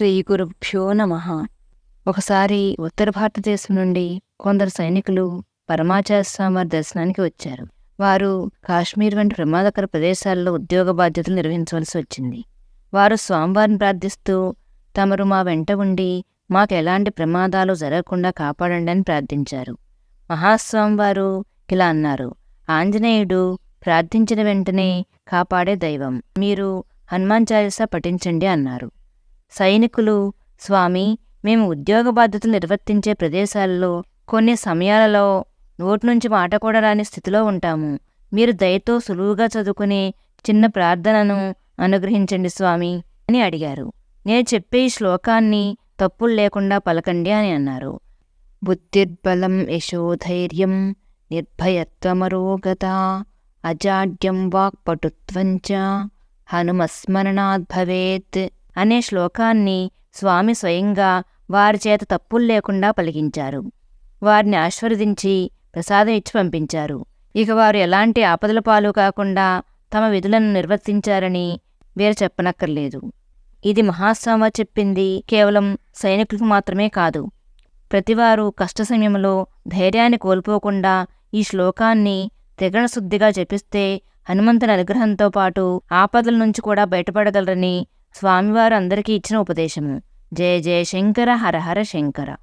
శ్రీ గురుభ్యో నమ. ఒకసారి ఉత్తర భారతదేశం నుండి కొందరు సైనికులు పరమాచార్య దర్శనానికి వచ్చారు. వారు కాశ్మీర్ వంటి ప్రమాదకర ప్రదేశాల్లో ఉద్యోగ బాధ్యతలు నిర్వహించవలసి వచ్చింది. వారు స్వామివారిని ప్రార్థిస్తూ తమరు మా వెంట ఉండి మాకు ఎలాంటి ప్రమాదాలు జరగకుండా కాపాడండి అని ప్రార్థించారు. మహాస్వామివారు ఇలా అన్నారు ఆంజనేయుడు ప్రార్థించిన వెంటనే కాపాడే దైవం. మీరు హనుమాన్ చాలీసా పఠించండి అన్నారు. సైనికులు స్వామి మేము ఉద్యోగ బాధ్యతలు నిర్వర్తించే ప్రదేశాల్లో కొన్ని సమయాలలో నోటి నుంచి మాట కూడా రాని స్థితిలో ఉంటాము. మీరు దయతో సులువుగా చదువుకునే చిన్న ప్రార్థనను అనుగ్రహించండి స్వామి అని అడిగారు. నేను చెప్పే ఈ శ్లోకాన్ని తప్పులు లేకుండా పలకండి అని అన్నారు. బుద్ధిర్బలం యశోధైర్యం నిర్భయత్వమరోగత అజాడ్యం వాక్పటుత్వంచ హనుమస్మరణాద్భవేత్ అనే శ్లోకాన్ని స్వామి స్వయంగా వారి చేత తప్పులు లేకుండా పలికించారు. వారిని ఆశీర్వదించి ప్రసాదం ఇచ్చి పంపించారు. ఇక వారు ఎలాంటి ఆపదల పాలు కాకుండా తమ విధులను నిర్వర్తించారని వీరు చెప్పనక్కర్లేదు. ఇది మహాస్వామి చెప్పింది కేవలం సైనికులకు మాత్రమే కాదు. ప్రతివారు కష్ట సమయంలో ధైర్యాన్ని కోల్పోకుండా ఈ శ్లోకాన్ని త్రిగణ శుద్ధిగా జపిస్తే హనుమంతుని అనుగ్రహంతో పాటు ఆపదల నుంచి కూడా బయటపడగలరని స్వామివారు అందరికీ ఇచ్చిన ఉపదేశము. జయ జయ శంకర హర హర శంకర.